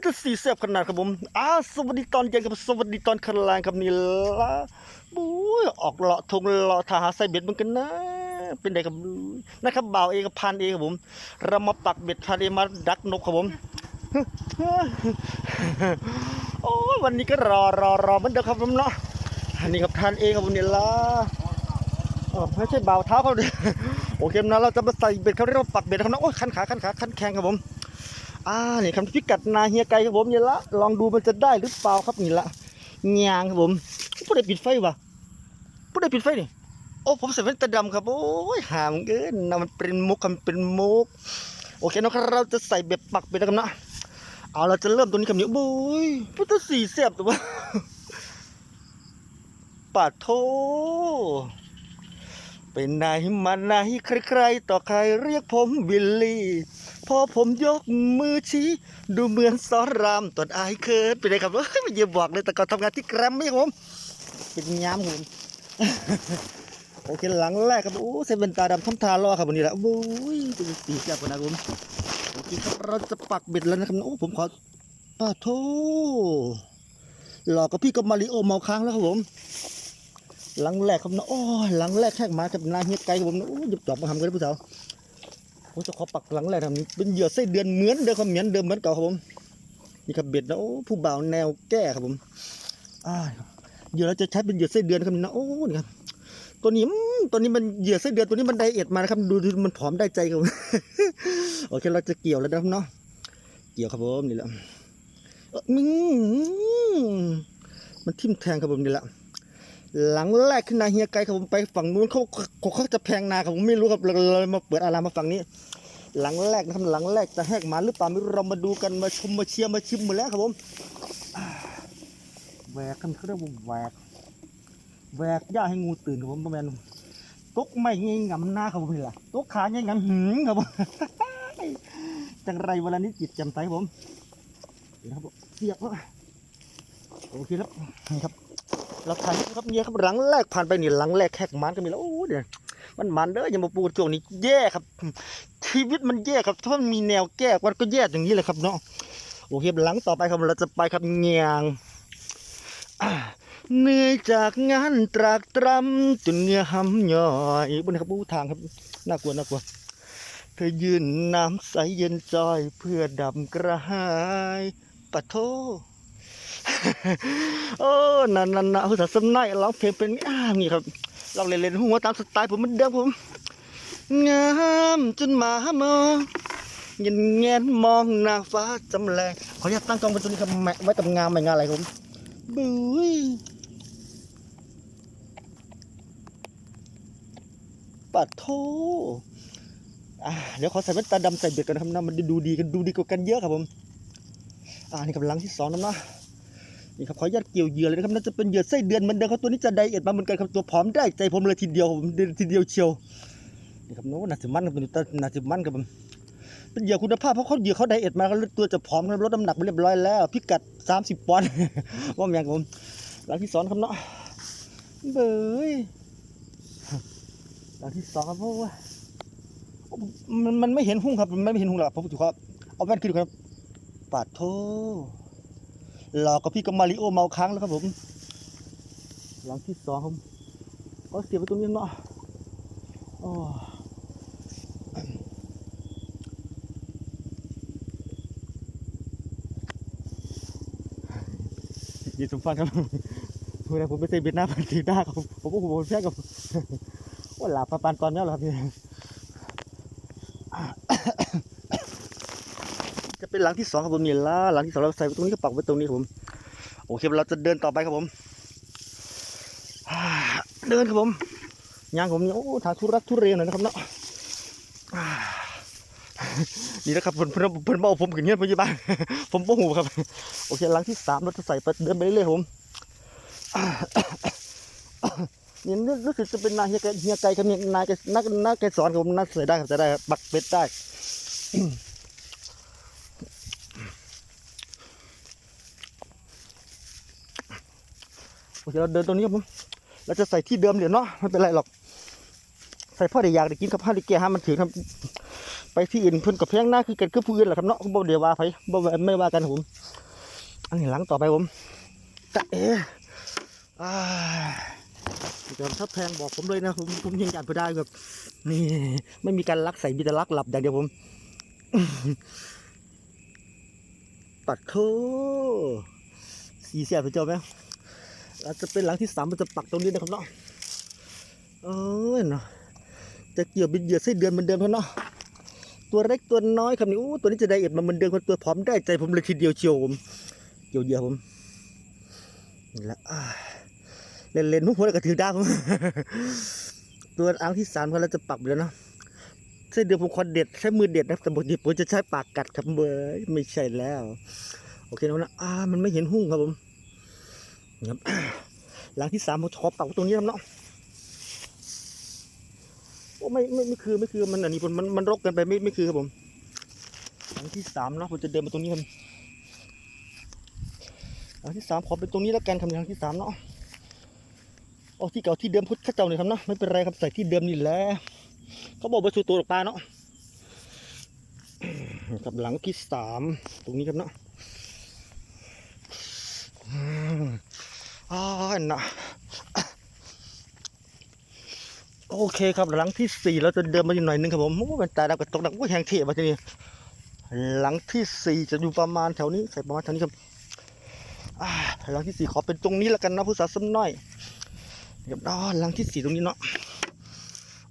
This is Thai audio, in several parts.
มันจะสีเสียบขนาดครับผมอ้าสวัสดีตอนเย็นครับสวัสดีตอนคันแรงครับนี่ละบุ้ยออกเลาะทงเลาะทาหาไซเบ็ดเหมือนกันนะ เป็นไงครับนะครับบ่าวเองกับพันเองครับผมเรามาปักเบ็ดพันเองมาดักนกครับผมโอ้วันนี้ก็รอรอรอเหมือนเดิมครับผมเนาะอันนี้ครับทานเองครับผมเนี่ละไม่ใช่บ่าวเท้าเขาดิโอเคนะเราจะมาใส่เบ็ดเขาเรียกว่าปักเบ็ดครับนะโอ้ยคันขาคันขาคันแข้งครับผม อ่านี่คำพิกัดนาเฮียไกครับผมเนี่ยละลองดูมันจะได้หรือเปล่าครับนี่ละงางครับผมผู้ใดปิดไฟวะผู้ใดปิดไฟนี่โอ้ผมใส่แว่นตาดำครับโอ้ยห่ามเกินนะมันเป็นมุกครับมันเป็นมุกโอเคนะครับเราจะใส่เบ็ดปักเบ็ดแล้วกันเนาะเอาเราจะเริ่มตัวนี้คำนี้บุ้ยพุทธสีเสียบตัวปาดโทเป็นนายมานายใครๆต่อใครเรียกผมวิลลี่ พอผมยกมือชี้ ดูเหมือนสอนรามตอนอายเคินไปเลยครับเอ้ยไม่เยี่ยมบอกเลยแต่ก่อนทำงานที่แกรมไม่ใช่ผมเป็นย้ำครับผมโอเคหลังแรกครับโอ้เซเว่นตาดำทำทาล่อครับวันนี้แหละโอ้ยเป็นสีแซ่บกว่านะครับผมโอเคครับเราจะปักเบ็ดแล้วนะครับโอ้ผมขอป้าโทหลอกกับพี่กับมาริโอเมาค้างแล้วครับผมหลังแรกครับนะโอ้หลังแรกแค่มากับนายเฮียไก่ครับผมนะโอ้ยหยุดจอบมาทำกันเลยผู้สาว ผมจะขอปักหลังแรกทำนี้เป็นเหยื่อไส้เดือนเหมือนเดิมครับเหมือนเดิมเหมือนเก่าครับผมนี่ครับเบ็ดนะโอ้ผู้บ่าวแนวแก้ครับผมอ่าเหยื่อเราจะใช้เป็นเหยื่อไส้เดือนครับนะโอ้นี่ครับตัวนี้ตัวนี้มันเหยื่อไส้เดือนตัวนี้มันไดเอทมานะครับดูดูมันผอมได้ใจครับผมโอเคเราจะเกี่ยวแล้วนะครับเนาะเกี่ยวครับผมนี่แหละมันทิ่มแทงครับผมนี่แหละ หลังแรกขึ้นนาเฮียไกลครับผมไปฝั่งนู้นเขาเขาจะแพงนาครับผมไม่รู้ครับเรามาเปิดอารามมาฝั่งนี้ หลังแรกนะครับหลังแรกจะแหกมาหรือเปล่าไม่รู้เรามาดูกันมาชมมาเชียร์มาชิมหมดแล้วครับผมแหวกกันเขาเรียกว่าแหวกแหวกย่าให้งูตื่นครับผมประมาณตกไม่เงี้ยงำหน้าครับผมนี่แหละตกขาเงี้ยงำหืมครับผมจังไรเวลานี้จิตแจ่มใสครับผมเดี๋ยวครับผมเสียบแล้วโอเคครับนี่ครับ เราผ่านครับเนี่ยครับหลังแรกผ่านไปนี่หลังแรกแขกมันก็มีแล้วโอ้เดี๋ยวมันมันเด้ออย่ามาปูช่วงนี้แย่ครับ ชีวิตมันแย่ครับถ้ามันมีแนวแก้มันก็แย่อย่างนี้เลยครับเนาะโอเคหลังต่อไปครับเราจะไปครับเงียงเหนื่อยจากงานตรากตรำจนเหงื่อหำย่อยบนครับผู้ทางครับน่ากลัวน่ากลัวเธอยืนน้ำใสเย็นจอยเพื่อดับกระหายปะโท โอ้นั่นนั่นนะภาษาสำนักร้องเพลงเป็นอ่านี่ครับลองเล่นๆหัวตามสไตล์ผมเหมือนเดิมผม งามจนหมามองเงินเงนมองนางฟ้าจำแรงขออนุญาตตั้งกล้องเป็นตัวนี้ครับแม่ไว้กับงามไม่งานอะไรผมบุ้ยปัดโทอ่าเดี๋ยวขอใส่แว่นตาดำใส่เบ็ดกันนะครับนะมันดูดีกันดูดีกว่ากันเยอะครับผม อ่านี่กับลังที่สองนะเนาะ นี่ครับขออนุญาตเกี่ยวเหยื่อเลยนะครับน่าจะเป็นเหยื่อไส้เดือนเหมือนเดิมครับตัวนี้จะไดเอทมาเหมือนกันครับตัวผอมได้ใจผมเลยทีเดียวผมเดินทีเดียวเชียวนี่ครับโน้น่าจะมั่นครับตัวนี้น่าจะมั่นครับผมเป็นเหยื่อคุณภาพเพราะเขาเหยื่อเขาไดเอทมาแล้วตัวจะผอมครับลดน้ำหนักไปเรียบร้อยแล้ว พิกัด 30 ปอนด์ว่าแมงครับผมหลังที่สองครับเนาะเบยหลังที่สองครับเพราะว่ามันมันไม่เห็นหุ้งครับมันไม่เห็นหุ้งหรอกผมถือว่าเอาแว่นขึ้นครับปาดโท หลอกกับพี่กับมาริโอเมาค้างแล้วครับผม หลังที่สองครับก็เสียไปตรงนี้เนาะโอ้ยินสมฟังครับเวลาผมไปเซเบียดหน้าพันทีหน้าครับผมผมก็หัวแพ้กับว่าหลับปานตอนนี้เหรอครับพี่จะ เป็นหลังที่สองครับผมนี่ละหลังที่สองเราใส่ไว้ตรงนี้ก็ปักไว้ตรงนี้ครับผมโอเคเราจะเดินต่อไปครับผม เดินครับผมยางผมเนี่ยโอ้ทางทุรักทุเรหน่อยนะครับเนาะนี่นะครับเพิ่นเพิ่นเพิ่นเบาผมขึ้นเงี้ยพยาบาลผมโมโหครับ โอเคหลังที่สามเราจะใส่ไปเดินไปเรื่อยๆผมนี่รู้สึกจะเป็นนายเฮียไก่เฮียไก่ครับเนี่ยนายแกนักนักแกสอนครับผมนักใส่ได้ครับใส่ได้ครับปักเป็ดได้ โอเคเราเดินตรงนี้ครับผมเราจะใส่ที่เดิมเดี๋ยวเนาะไม่เป็นไรหรอก ใส่พ่อได้อยากได้กินกับพ่อได้แก่ฮะมันถือครับ ไปที่อื่นเพิ่นกับเพียงหน้าคือกันคือผู้อื่นแหละครับเนาะบ่เดี๋ยวว่าไปบ่ไม่ว่ากันผมอันนี้หลังต่อไปผมตะเออ่าเดี๋ยวถ้าแพงบอกผมเลยนะผมผมยังยันไปได้แบบนี่ไม่มีการลักใส่มีแต่ลักหลับอย่างเดียวผมปัดโทสีเสียไปเจ้าไหม เราจะเป็นหลังที่สามมันจะปักตรงนี้นะครับเนาะเออเนาะจะเกี่ยวบินเหยื่อไส้เดือนเหมือนเดิมครับเนาะตัวเล็กตัวน้อยครับนี่โอ้ตัวนี้จะไดเอทมาเหมือนเดิมครับตัวผอมได้ใจผมเลยทีเดียวเชียวผมเกี่ยวเหยื่อผมนี่ละเล่นเล่นๆหัวแล้วก็ถือดาผมตัวอ่างที่สามครับเราจะปักไปแล้วเนาะไส้เดือนผมขอนเด็ดใช้มือเด็ดนะแต่ปกติผมจะใช้ปากกัดครับเบยไม่ใช่แล้ว โอเคนะนะอ่ามันไม่เห็นหุ้งครับผม ครับหลังที่สามผมขอปักไว้ตรงนี้ครับเนาะโอ้ไม่ไม่ไม่คือไม่คือมันอันนี้มันมันรกกันไปไม่ไม่คือครับผม หลังที่สามเนาะผมจะเดินมาตรงนี้ครับหลังที่สามขอเป็นตรงนี้แล้วกันครับหลังที่สามเนาะโอ้ที่เก่าที่เดิมพุทธเจ้าเนี่ยครับเนาะไม่เป็นไรครับใส่ที่เดิมนี่แหละเขาบอกไปสู่ตัวดอกปลาเนาะกับหลังที่สามตรงนี้ครับเนาะ อืมอ่าน่ะโอเคครับหลังที่สี่เราจะเดินมาอีกหน่อยนึงครับผมโอ้เป็นตาดำกับตกดังว่าแหงเทมาทีนี้หลังที่สี่จะอยู่ประมาณแถวนี้ใส่ประมาณแถวนี้ครับหลังที่สี่ขอเป็นตรงนี้แล้วกันนะผู้สาวซ้ำน้อยเดี๋ยวอหลังที่สี่ตรงนี้เนาะ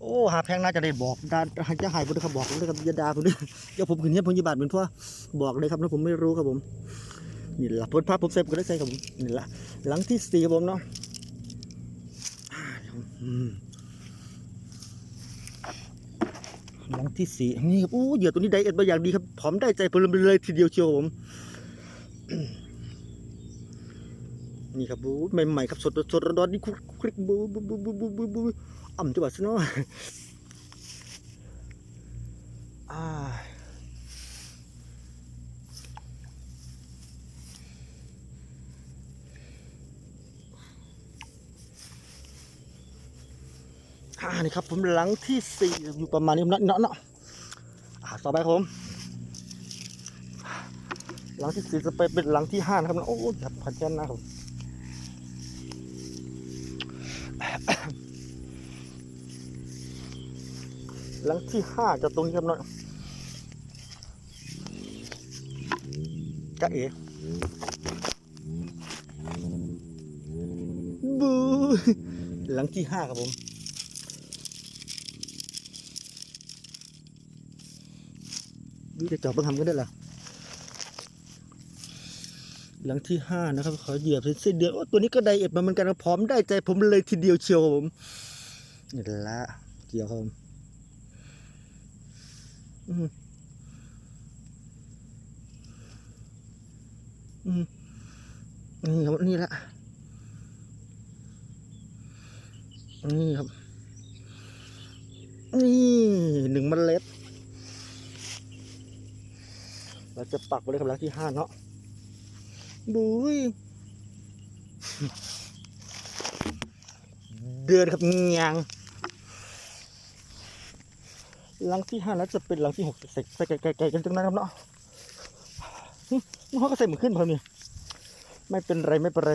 โอ้หาแพงน่าจะได้บอกดาจะหายบุญครับบอกผมด้วยครับอยาดาผมด้วยเดี๋ยวผมขึ้นเนี้ยพยาบาลเป็นเพราะบอกเลยครับนะผมไม่รู้ครับผม นี่ละพิ่นพาผมเซฟก็ได้ใส่ครับผมนี่ละหลังที่สี่ครับผมเนาะหลังที่สี่นี่ครับอู้เหยื่อตัวนี้ไดเอทมาอย่างดีครับผอมได้ใจผมเลยทีเดียวเชียวผมนี่ครับบูใหม่ๆครับสดสดร้อนๆนี่คลุกคลิกบูบูบูบูบูบูบูอ่ำจังหวะซะเนาะอ่า อ่านี่ครับผมหลังที่สี่อยู่ประมาณนี้นะเนาะเนาะอ่าต่อไปครับผมหลังที่สี่จะไปเป็นหลังที่ห้านะครับโอ้ยครับพันเจนนะครับหลังที่ห้าจะตรงนี้ครับเนาะจะเอ๋บูหลังที่ห้าครับผม ดูจะจอบบังทำกันได้หรอหลังที่ห้านะครับ ขอเหยียบเส้นเดือนโอ้ตัวนี้ก็ไดเอทมาเหมือนกันพร้อมได้ใจผมเลยทีเดียวเชียวผมนี่ละเกี่ยวครับผมอืมอืมนี่ครับนี่ละนี่ครับ นี่หนึ่งเมล็ด เราจะปักไว้เลยครับหลังที่ห้าเนาะบุยเดือนครับงางหลังที่ห้าแล้วจะเป็นหลังที่หกใส่ใส่ไก่ๆกันตรงนั้นครับเนาะมันก็ใส่เหมือนขึ้นพอนี่ไม่เป็นไรไม่เป็นไร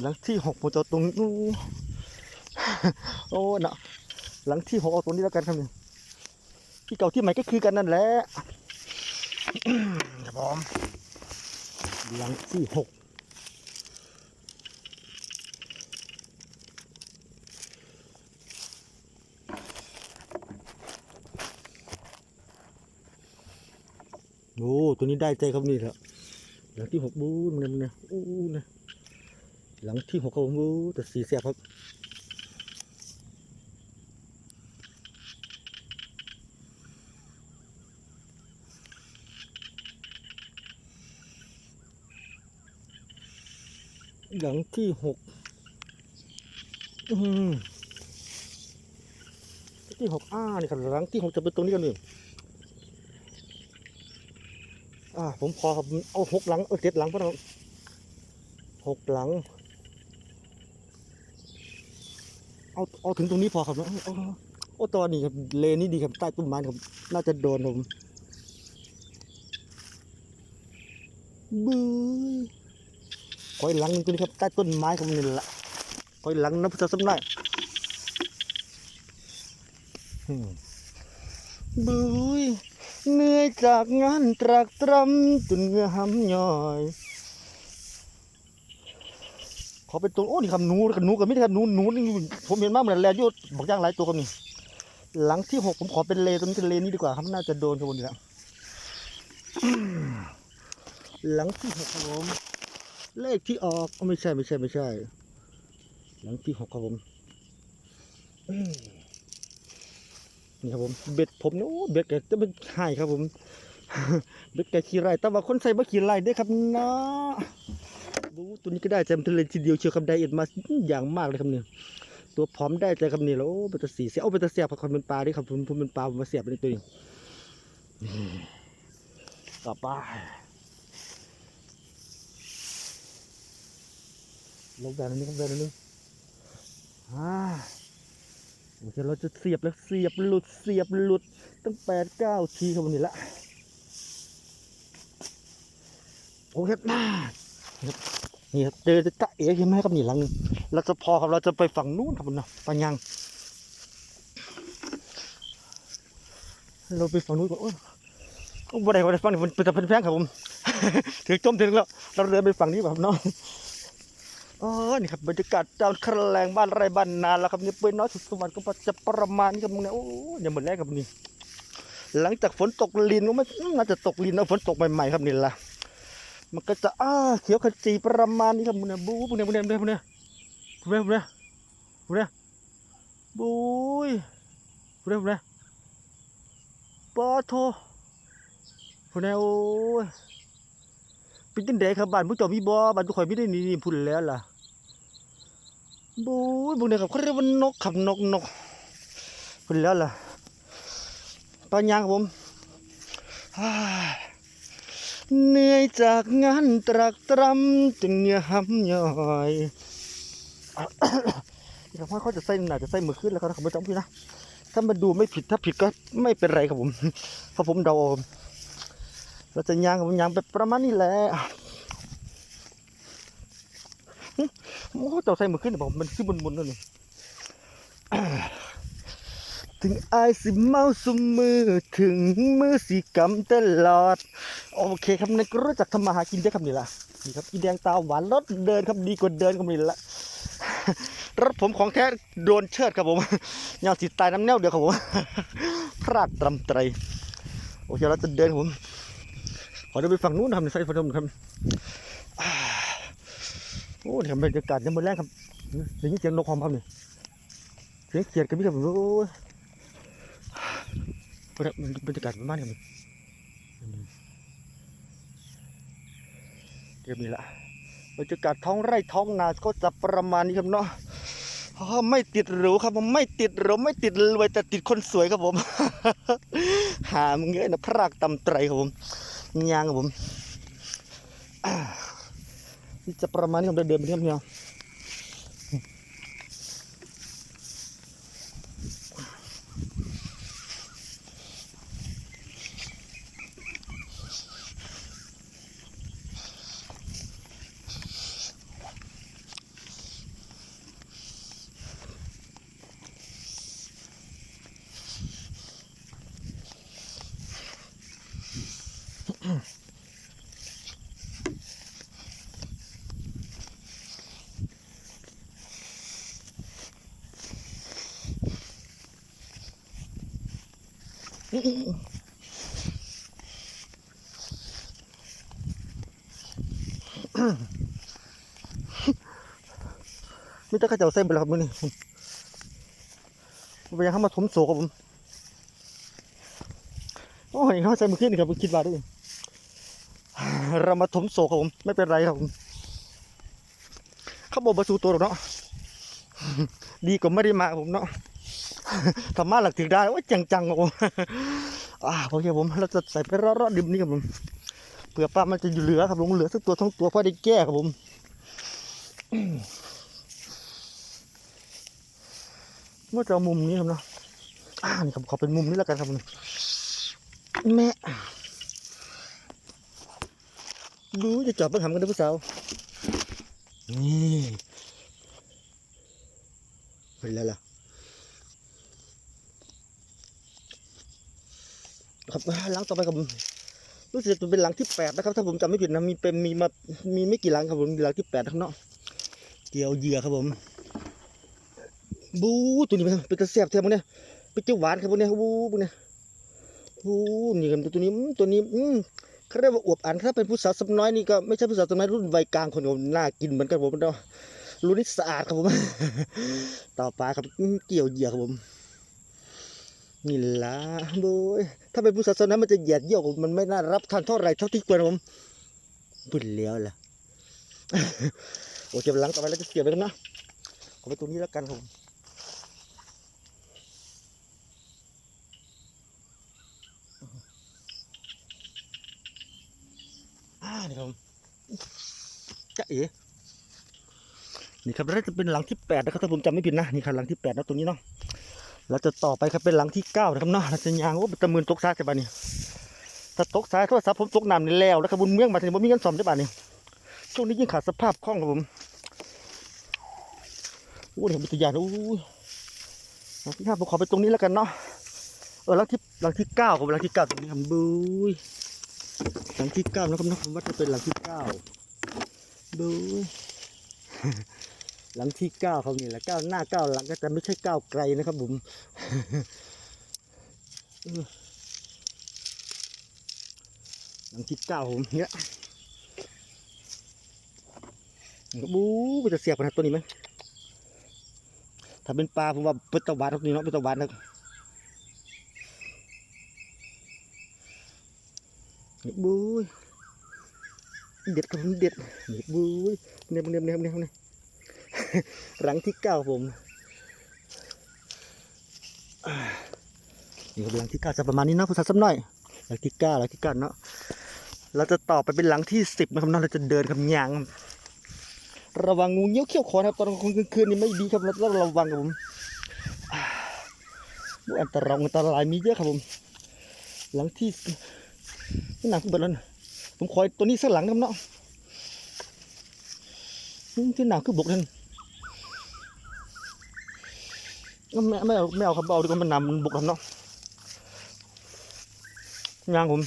หลังที่หกผมจะเอตรงนู้นโอ้เนาะหลังที่หกเอาตรงนี้แล้วกันครับเนี่ยที่เก่าที่ใหม่ก็คือกันนั่นแหละ ครับผมหลังที่หกโอ้ตัวนี้ได้ใจครับนี่แหละหลังที่หกบูนมันนะอู้นะหลังที่หกครับผมบูแต่สีแสบครับ หลังที่หกอืมที่หกอ้านี่ครับหลังที่หกจะเป็นตรงนี้กันหนึ่งอ่าผมพอครับเอาหกหลังเอาเจ็ดหลังก็ได้ครับหกหลัง เอาเอาถึงตรงนี้พอครับนะเออาโอ้ตอนนี้ครับเลนนี่ดีครับใต้ต้นไม้ครับ น่าจะโดนผมบื้อ คอยหลังหนึงตัวนี้ครับใต้ต้นไม้ครับนี่แหละคอยหลังนับภาษาสำนักอืมบื้อเหนื่อยจากงานตรากตรำจนเหงื่อหำย่อย ขอเป็นตัวโอ้นี่ครับหนูกับหนูกับไม่ได้ครับหนูหนูนี่ผมเห็นมากเหมือนแลนด์ยศบอกย่างหลายตัวครับนี่หลังที่หกผมขอเป็นเลตัวนี้เป็นเลนี้ดีกว่าครับน่าจะโดนครับผมนี่แหละหลังที่หกครับผม เลขที่ออกไม่ใช่ไม่ใช่ไม่ใช่ หลังที่หกครับผมนี่ครับผมเบ็ดผมเนี่ยโอ้เบ็ดแกจะเป็นไห้ครับผมเบ็ดแกขี้ไรแต่ว่าคนใส่บ่ขี้ไรเด้ครับนะบูตัวนี้ก็ได้ใจมันทะเลทีเดียวเชียวครับไดเอทมาอย่างมากเลยครับเนี่ยตัวพร้อมได้ใจครับเนี่ยแล้วโอ้เป็นตะสีเสียเอาเป็นตะเสียบผักคอนเป็นปลาดิครับผมผมเป็นปลาผมมาเสียบในตัวนี้ต่อไป ลงแบบนี้ครับแบบนี้อ่าโอเคเราจะเสียบแล้วเสียบหลุดเสียบหลุด ตั้งแปดเก้าทีครับวันนี้ละโอเคมานี่ครับเจอจะเอ๋เห็นไหมครับนี่หลังเราจะพอครับเราจะไปฝั่งนู้นครับผมนะปัญญังเราไปฝั่งนู้นก่อนโอ้ยโอ้บ่ได้บ่ได้ฝั่งนี้มันเป็นแต่เป็นแพงครับผมถึงจมถึงแล้ว เราเดินไปฝั่งนี้แบบเนาะ อ๋อนี่ครับบรรยากาศดาวครแรงบ้านไร่บ้านนาแล้วครับเนี่ยเป็นน้อยสุดสวรรค์ก็จะประมาณนี้ครับมึงเนี่ยโอ้ยอย่าเหมือนแรกครับนี่หลังจากฝนตกลินก็ไม่น่าจะตกลินนะฝนตกใหม่ๆครับนี่ละมันก็จะอ้าเขียวขจีประมาณนี้ครับมึงเนี่ยบู๊มึงเนี่ยมึงเนี่ยมึงเนี่ยมึงเนี่ยมึงเนี่ยมึงเนี่ยบู๊ยมึงเนี่ยมึงเนี่ยปอโทมึงเนี่ยโอ้ยเป็นจังไดครับบ้านผู้เจ้ามีบ่บ้านทุกคนไม่ได้นี่นี่พุ่นแล้วล่ะ บู๊ยมึงเนี่ยครับเขาเรียกว่านกขับนกนกพุ่นแล้วล่ะปานยางครับผมเหนื่อยจากงานตรากตรำจึงเหงื่อหำย่อยนี่ครับว่าเขาจะใส่หนาจะใส่มือขึ้นแล้วครับผมจำพี่นะถ้ามันดูไม่ผิดถ้าผิดก็ไม่เป็นไรครับผมเพราะผมเดาเราจะยางกับผมยางไปประมาณนี้แหละ โอ้เจ้าใส่มือขึ้นบอกมันขึ้นบนๆนั่นนี่ถึงอายสิเมาสุมือถึงมือสีกำตลอด โอเคครับในก็รู้จักทำมาหากินได้ครับนี่ละนี่ครับอีแดงตาหวานรถเดินครับดีกว่าเดินครับนี่ละรถผมของแท้โดนเชิดครับผมยาวสีตายน้ำแนวเดียวครับผมพลาดตรำไตรโอเคเราจะเดินผมขอเดินไปฝั่งนู้นนะครับในไซต์ฟนมครับ โอ้เนี่ยบรรยากาศยังไม่แรงครับได้ยินเสียงนกหอมครับนี่เสียงเขียดกันพี่ครับโอ้ยบรรยากาศประมาณนี้ครับเดี๋ยวนี้ละบรรยากาศท้องไร่ท้องนาก็จะประมาณนี้ครับเนาะอ๋อไม่ติดหรูครับผมไม่ติดหรูไม่ติดรวยแต่ติดคนสวยครับผม หามเงี้ยนะพรากตำไตรครับผมยางครับผม อ่านี่จะประมาณนี้ผมเดินไปเที่ยวเนี่ย มิตรข้าเจ้าเส้นไปแล้วครับมือนี้ผมไปยังเข้ามาถมโศกครับผมโอ้ยเขาใส่มือขึ้นครับผมคิดว่าด้วยเรามาถมโศกครับผม ไม่เป็นไรครับผมเขาบอกประสูตัวหรอกเนาะดีกว่าไม่ได้มาผมเนาะ ทำมาหลักถึงได้โอ้ยจังๆครับผมอ่าโอเคผมเราจะใส่ไปรอดๆดิมนี่ครับผมเผื่อปลามันจะอยู่เหลือครับผมเหลือสักตัวท้งตัวพอได้แก้ครับผมเมื่อจะมุมนี้ครับเนาะอ่านี่ครับขอเป็นมุมนี้แล้วกันครับผมแม่ดูจะจอบเพิ่งทำกันนะผู้สาวนี่ไปแล้วล่ะ ครับหลังต่อไปครับรู้สึกจะเป็นหลังที่แปดนะครับ ถ้าผมจำไม่ผิดนะมีเป็นมีมามีไม่กี่หลังครับผมมีหลังที่แปดครับเนาะเกี่ยวเหยื่อครับผมบูตัวนี้มันเป็นตะเสียบแท้มึงเนี่ยเป็นเจ้าหวานครับพวกเนี้ยบูพวกเนี้ยบูนี่ครับตัวนี้อืมตัวนี้อืมเขาเรียกว่าอวบอันถ้าเป็นผู้สาวสำน้อยนี่ก็ไม่ใช่ผู้สาวสำน้อยรุ่นวัยกลางคนผมน่ากินเหมือนกันผมเนาะรุ่นนี้สะอาดครับผมต่อไปครับเกี่ยวเหยื่อครับผม นี่ละบูยถ้าเป็นผู้สาสน้อยมันจะเหยียดเยี่ยวมันไม่น่ารับทานเท่าไรเท่าที่ควรผมพูดแล้วล่ะโอเคหลังต่อไปเราจะเสียบไปกันนะขอไปตรงนี้แล้วกันผมอ่านี่ครับจะเอ๋นี่ครับแล้วจะเป็นหลังที่แปดนะครับถ้าผมจำไม่ผิดนะนี่ครับหลังที่แปดนะตรงนี้เนาะ แล้วจะต่อไปครับเป็นหลังที่เก้านะครับเนาะเราจะยางว่าตะมืนตกซ้ายจะบ้านี่ถ้าตกซ้ายโทรศัพท์ผมตกน้ำนี่แล้วแล้วครับบุญเมืองมาถึงผมมีเงินซ่อมได้บ้านี่ช่วงนี้ยิ่งขาดสภาพคล่องครับผมโอ้ยผมเป็นตัวอย่างนโอ้ยหลังที่ห้าผมขอไปตรงนี้แล้วกันเนาะเออหลังที่หลังที่เก้าครับหลังที่เก้าตรงนี้ครับบุยหลังที่เก้านะครับนะผมว่าจะเป็นหลังที่เก้าดู หลังที่เก้าเขานี่แหละเก้าหน้าเก้าหลังก็จะไม่ใช่เก้าไกลนะครับผมหลังที่เก้าผมเนี่ยบู๊มันจะเสียบขนาดตัวนี้ไหมถ้าเป็นปลาผมว่าเป็นตะวันครับนี่เนาะเป็นตะวันนะบนี่บู๊ยเด็ดครับเด็ดนี่บู๊ยเนี่ยเนี่ยเนี่ยเนี่ย หลังที่เก้าผมอ่านี่ครับหลังที่เก้าจะประมาณนี้เนาะผู้ชายสักหน่อยหลังที่เก้าหลังที่เก้าเนาะเราจะต่อไปเป็นหลังที่สิบนะครับเนาะเราจะเดินกับยางระวังงูเงี้ยวเขี้ยวขอนครับตอนกลางคืนนี่ไม่ดีครับเราต้องระวังครับผมอ่าอันตรายอันตรายมีเยอะครับผม หลังที่นี่หนักขึ้นไปแล้วนะผมคอยตัวนี้สักหลังครับเนาะที่หนักคือบกนั่น ก็ ไม่ไม่เอาไม่เอาครับเอาดีกว่ามันนำมันบุกทำเนาะยางผม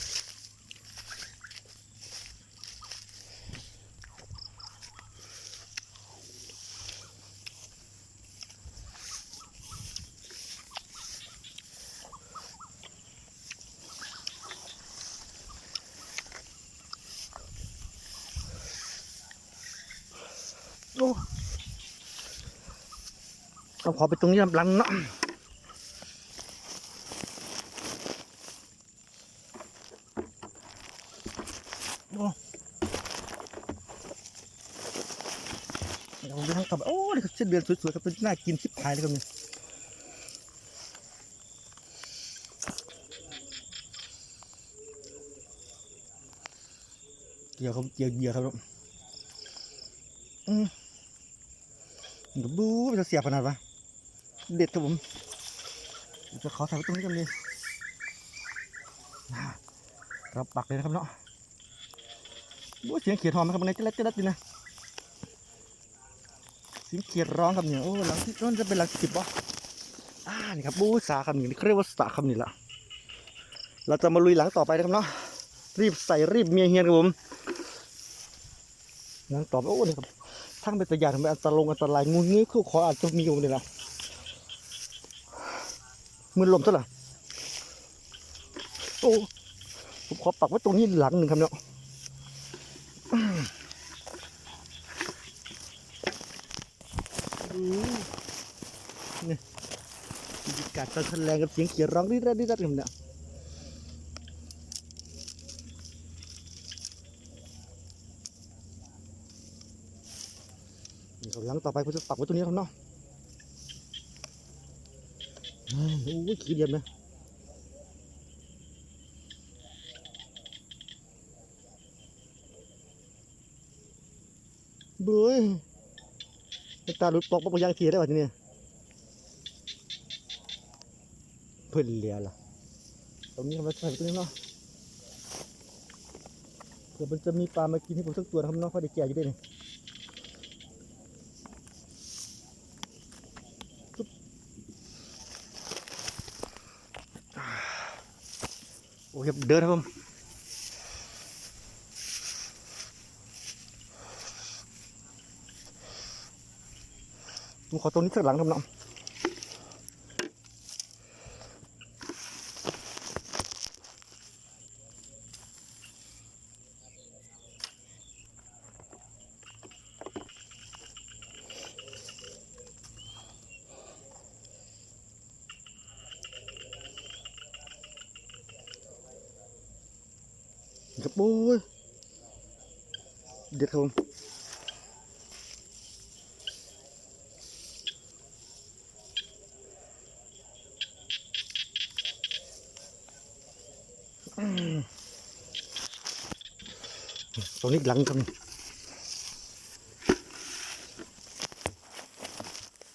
โอ้ เอาขอไปตรงนี้ลำลังเนาะโอ้เดี๋ยวผมจะให้กลับโอ้นี่เส้นเดือนสวยๆครับเป็นน่ากินชิบหายเลยครับเนี่ยเกี่ยวครับเกี่ยวเหยื่อครับอืมเดี๋ยวบู๊มันจะเสียบขนาดวะ เด็ดครับผมจะขอถ่ายไว้ตรงนี้กันเลยอ่ารับปักเลยนะครับเนาะโอ้เสียงเขียดหอมนะครับมันจะเล็ดจะเล็ดดีนะเสียงเขียดร้องครับเนี่ยโอ้หลังที่นั่นจะเป็นหลังที่สิบวะอ่านี่ครับบูสาครับนี่เรียกว่าสาครับนี่ละเราจะมาลุยหลังต่อไปนะครับเนาะรีบใส่รีบเมียเฮียนครับผมหลังต่อไปโอ้นี่ครับทั้งเป็นตัวอย่างทำไมอันตรายอันตรายงูงี้คู่ขออาจจะมีอยู่นี่ละ มือลมซะเหรอโอ้ผมขอปักไว้ตรงนี้หลังหนึ่งครับเนาะนี่บรรยากาศตอนแรงกับเสียงเขียดร้องริดรัดริดรัดกันเนี่ยนี่ครับหลังต่อไปผมจะปักไว้ตรงนี้ครับเนาะอืม โอ้ยขี้เดียมนะเบ้ยน้ำตาหลุดปอกปอกยางเทียได้ป่ะทีนี้เพิ่นเลียล่ะ ตรงนี้เขามาใส่ตรงนี้เนาะเผื่อมันจะมีปลามากินให้ผมสักตัวนะครับเนาะเพราะเด็กแก่อยู่ด้วยนี่ปึ๊บอ่า โอเคเดินครับผมผมขอตรงนี้สักหลังครับเนาะ ครับโอ้ยเด็ดครับผมอืม ตรงนี้หลังตรับ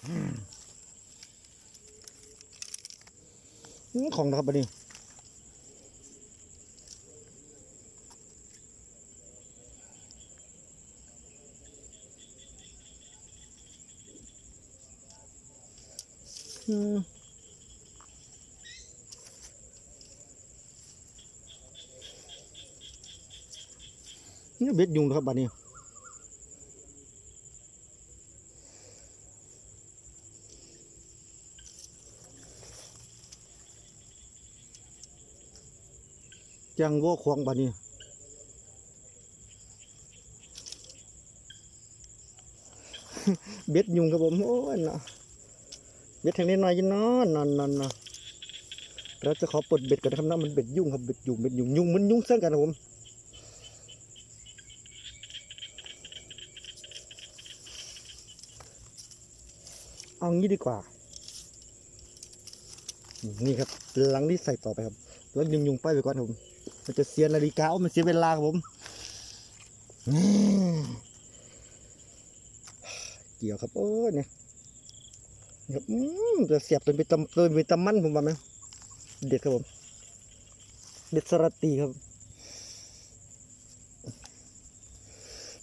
อืมอืมของนะครับบัดนี้ อืมนี่ เบ็ดยุงนะครับบัดนี้จังว่าควงบัดนี้เบ็ดยุงครับผมโอ้ยนะเบ็ดทางนี้หน่อยจินนอนนอนนอนเราจะขอเปิดเบ็ดกันนะครับนะมันเบ็ดยุ่งครับเบ็ดยุ่งเบ็ดยุ่งยุ่งมันยุ่งเส้นกันครับผม เอางี้ดีกว่า นี่ครับหลังนี้ใส่ต่อไปครับ แล้วยุงยุงไปไปก่อนผมมันจะเสียนาฬิกามันเสียเวลาครับผมเกี่ยวครับโอ้ยเนี่ยครับอืมจะเสียบจนเป็นตำจนเป็นตำมันผมว่าไหมเด็ดครับผมเด็ดสลัดตีครับ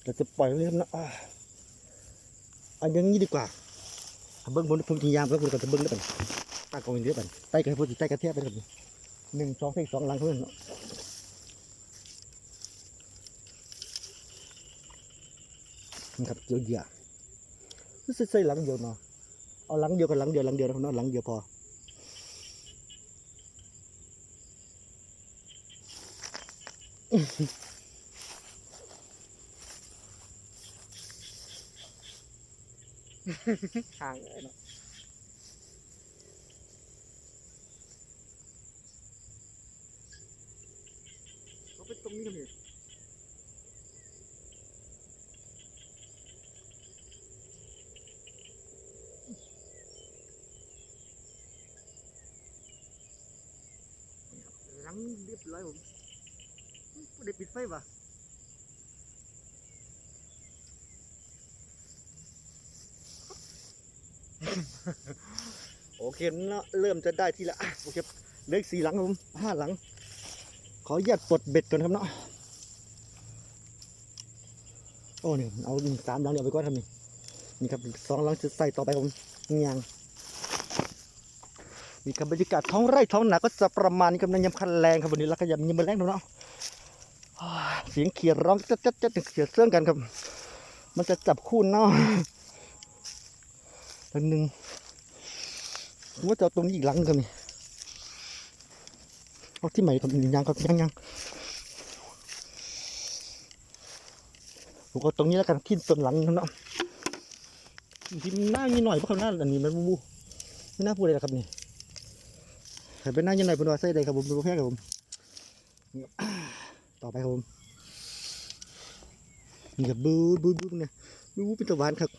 เราจะปล่อยไว้ครับนะอ่าเอาอย่างนี้ดีกว่า เบิ้งบนผมทียามก็คุณก็จะเบิ้งได้เป่ะตากองอย่างนี้ได้ป่ะใต้กันพูดใต้กระเทียบไปครับหนึ่งสองเส้นสองหลังเท่านั้นเนาะนี่ครับเกี่ยวเยื่อรู้สึกใส่หลังเดียวเนาะเอาหลังเดียวกันหลังเดียวหลังเดียวเนาะหลังเดียวพออ ห่างเลยเนาะเอาไปตรงนี้กันเลยหลังเรียบร้อยผมไม่ได้ปิดไฟป่ะ โอเคเนะเริ่มจะได้ทีละโอเคเหลือสี่หลังครับผมห้าหลัง ขออนุญาตปลดเบ็ดก่อนครับเนาะโอ้นี่เอาสามหลังเดี๋ยวไปก่อนครับนี่นี่ครับสองหลังจะใส่ต่อไปผมยางนี่ครับบรรยากาศท้องไร่ท้องนาก็จะประมาณนี้ครับนะยำคันแรงครับวันนี้แล้วก็ยำยำแรงเนาะเสียงเขียดร้องจัดจัดจัดเขียเสื่องกันครับ มันจะจับคู่เนาะ อันหนึ่งว่าจะเอาตรงนี้อีกหลังหนึ่งครับนี่เอาที่ใหม่ครับยังครับยังยังผมก็ตรงนี้แล้วกันที่ต้นหลังครับเนาะที่หน้านี่หน่อยเพราะเขาหน้าอันนี้มันบูบูไม่น่าพูดเลยนะครับนี่ใส่เป็นหน้ายังไงเป็นว่าใส่ใดครับผมเป็นแพ้ครับผมต่อไปครับผมนี่ครับบูบูบูเนี่ยบูบูเป็นตะวันครับ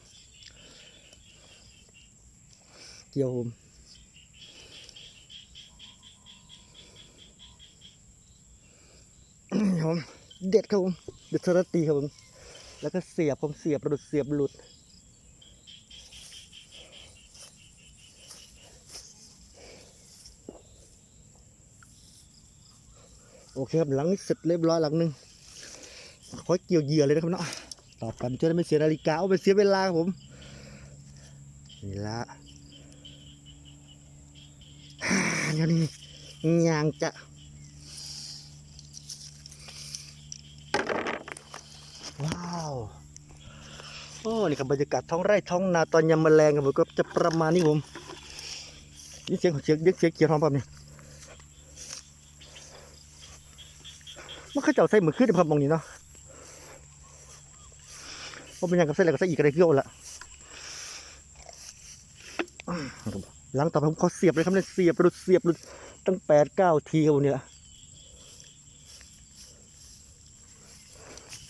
เกี่ยม ผมเด็ดครับผมเด็ดสตีครับผม แล้วก็เสียบผมเสียบหลุดเสียบหลุดโอเคครับหลังนี้เสร็จเรียบร้อยหลังหนึ่งค่อยเกี่ยวเหยื่อเลยนะครับเนาะต่อไปมันจะได้ไม่เสียนาฬิกาเอาไปเสียเวลาครับผมนี่ละ เดี๋ยวนี้ยางจะว้าวโอ้นี่ครับบรรยากาศท้องไร่ท้องนาตอนยามแมลงครับผมก็จะประมาณนี้ผมนี่เสียงของเสียงเด็กเสียงเขียวทองปั๊บนี่มันเข้าเจ้าใส่เหมือนขึ้นในพับมองนี้เนาะว่าเป็นยังกับใส่อะไรก็ใส่อีกอะไรเกี่ยวละอ่าครับผม หลังต่อไปผมขอเสียบเลยครับเนี่ยเสียบหลุดเสียบหลุดตั้งแปดเก้าทีครับผมเนี่ย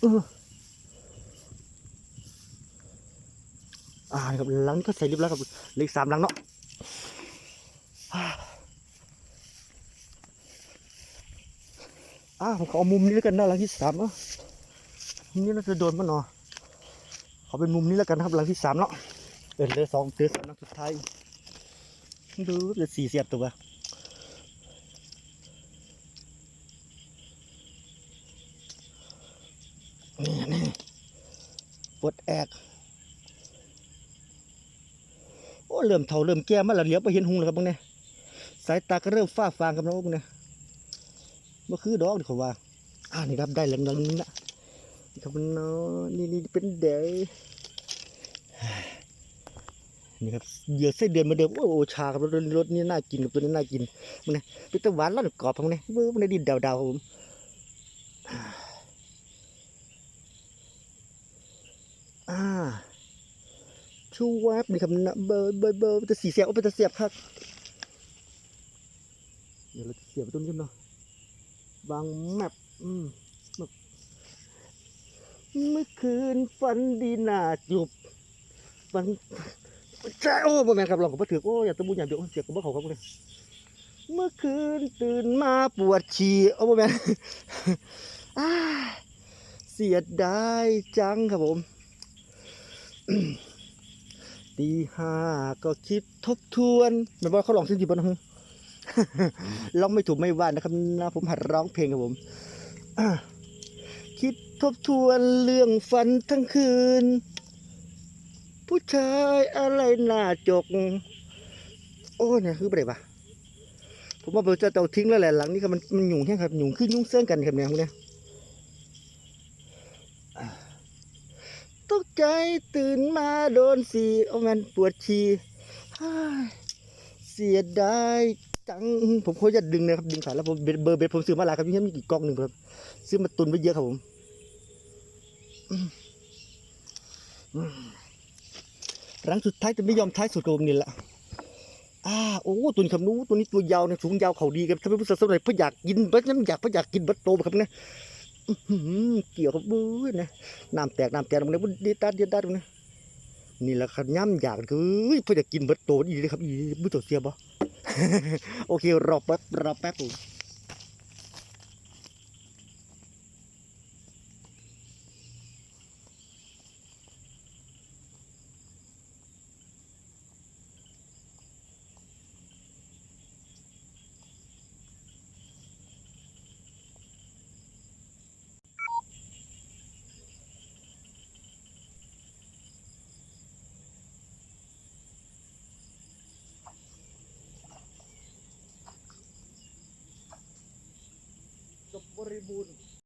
อออ่าครับหลังก็ใส่เรียบร้อยครับเหล็กสามหลังเนาะอ่าผมขอเอามุมนี้แล้วกันนะหลังที่สามเนาะนี้น่าจะโดนมันเนาะขอเป็นมุมนี้แล้วกันครับหลังที่สามเนาะเออเหลือสองเหลือสามหลังสุดท้าย ดูเหลือสี่เสียบตัวนี่นี่ปวดแอกโอ้เริ่มเท่าเริ่มแก่มาแล้วเหลียวไปเห็นหุงแล้วครับบางนี่ยสายตาก็เริ่มฟ้าฟางกับน้องบางเนี่ยเมื่อคือดอกนี่เขาว่าอ่านี่ครับได้แล้วนั่นนี่นะครับเนาะนี่นี่เป็นเดย นี่ครับเหยื่อไส้เดือนมาเดิมโอ้โอชาครับรสรสนี่น่ากินกับตัวนี้น่ากินมันเนี่ยเป็นตะวานแล้วกรอบของเนี่ยมันได้ดินดาวๆครับผมอ่าชูวับนี่ครับนะเบอร์เบอร์เบอร์จะสีเสียบเอาไปจะเสียบครับเดี๋ยวเราเสียบตรงนี้กันเนาะบางแมปอืมแมปเมื่อคืนฝันดีน่าจุบฝัน ใช่โอ้บ่แม่นครับลองกับพ่ถือโอ้อย่าตะบุญอย่าเดี๋ยวเสียกับพ่เขาครับเลยเมื่อคืนตื่นมาปวดฉี่โอ้บ่แม่นอาเสียดายจังครับผมตีห้าก็คิดทบทวนหมายว่าเขาลองเส้นที่บนหึร้องไม่ถูกไม่ว่านะครับนะผมหัดร้องเพลงครับผมคิดทบทวนเรื่องฝันทั้งคืน ผู้ชายอะไรหน้าจก โอ้เนี่ยคืออะไรปะผมว่าเราจะเตาทิ้งแล้วแหละหลังนี้ครับมันมันหยุ่งแค่ครับหยุ่งขึ้นยุ่งเสื่องกันครับเนี่ยพวกเนี้ยตกใจตื่นมาโดนสีเอามันปวดฉี่ฮ่าเสียดายจังผมขอจะดึงนะครับดึงขาแล้วผมเบอร์เบอร์เบอร์ผมซื้อมาหลายครับยังมีกี่กล่องหนึ่งครับซื้อมาตุนไว้เยอะครับผม รั้งสุดท้ายจะไม่ยอมท้ายสุดกับผมนี่แหละอ่าโอ้ตัวนี้ครับนู้ตัวนี้ตัวยาวเนี่ยสูงยาวเขาดีครับถ้าไม่พูดสักหน่อยเพราะอยากกินบัดนั้นอยากเพราะอยากกินบัดโตครับเนี่ยเกี่ยวกับบื้อนะน้ำแตกน้ำแตกตรงนี้มันดีตาดีตาตรงนี้นี่แหละครับย่ำอยากคือเฮ้ยเพื่อจะกินบิดโตอีเลยครับอีบุตรเสียบ่โอเครอแป๊บรอแป๊บ